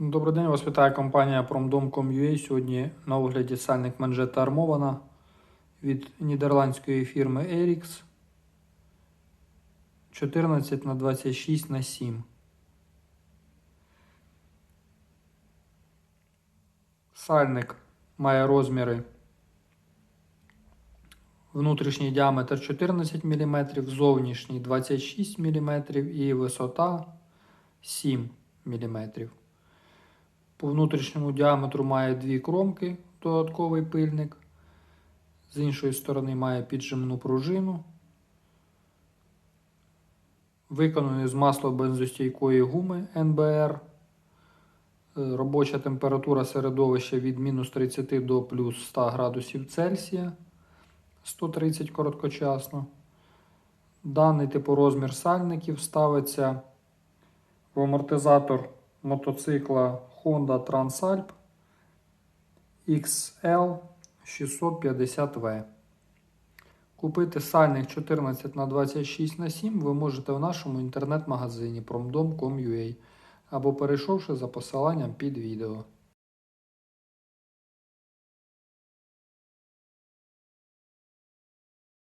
Добрий день, вас вітає компанія Promdom.com.ua. Сьогодні на огляді сальник манжета армована від нідерландської фірми Erix 14 на 26 на 7. Сальник має розміри внутрішній діаметр 14 мм, зовнішній 26 мм і висота 7 мм. По внутрішньому діаметру має дві кромки, додатковий пильник. З іншої сторони має піджимну пружину. Виконаний з масло-бензостійкої гуми НБР. Е, Робоча температура середовища від мінус 30 до плюс 100 градусів Цельсія 130 короткочасно. Даний типорозмір сальників ставиться в амортизатор мотоцикла Honda Transalp XL 650V. Купити сальник 14 на 26 на 7 ви можете в нашому інтернет-магазині promdom.com.ua або перейшовши за посиланням під відео.